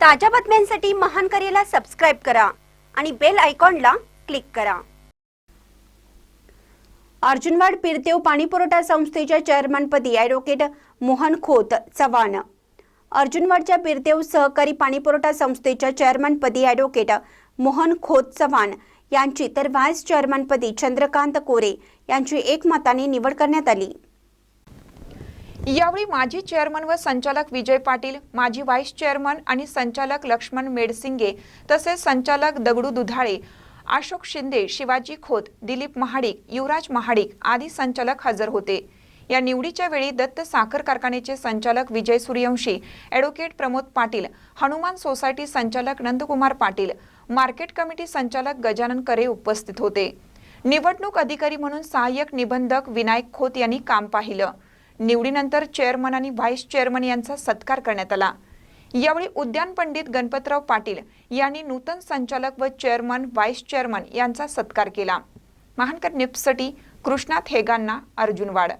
ताज्या बातम्यांसाठी महान करेला सबस्क्राईब करा आणि बेल आयकॉनला क्लिक करा. अर्जुनवाड पिरतेव पाणीपुरवठा संस्थेच्या चेअरमनपदी ॲडव्होकेट मोहन खोत चव्हाण. अर्जुनवाडच्या पिरतेव सहकारी पाणीपुरवठा संस्थेच्या चेअरमनपदी ॲडव्होकेट मोहन खोत चव्हाण यांची तर व्हाईस चेअरमनपदी चंद्रकांत कोरे यांची एकमताने निवड करण्यात आली. यावेळी माजी चेअरमन व संचालक विजय पाटील माजी व्हाईस चेअरमन आणि संचालक लक्ष्मण मेडसिंगे तसेच संचालक दगडू दुधाळे अशोक शिंदे शिवाजी खोत दिलीप महाडिक युवराज महाडिक आदी संचालक हजर होते. या निवडीच्या वेळी दत्त साखर कारखान्याचे संचालक विजय सूर्यवंशी ॲडव्होकेट प्रमोद पाटील हनुमान सोसायटी संचालक नंदकुमार पाटील मार्केट कमिटी संचालक गजानन करे उपस्थित होते. निवडणूक अधिकारी म्हणून सहाय्यक निबंधक विनायक खोत यांनी काम पाहिलं. निवडीनंतर चेअरमन आणि व्हाईस चेअरमन यांचा सत्कार करण्यात आला. यावेळी उद्यान पंडित गणपतराव पाटील यांनी नूतन संचालक व चेअरमन व्हाईस चेअरमन यांचा सत्कार केला. महानकर निप्ससाठी कृष्णात हेगांना अर्जुनवाड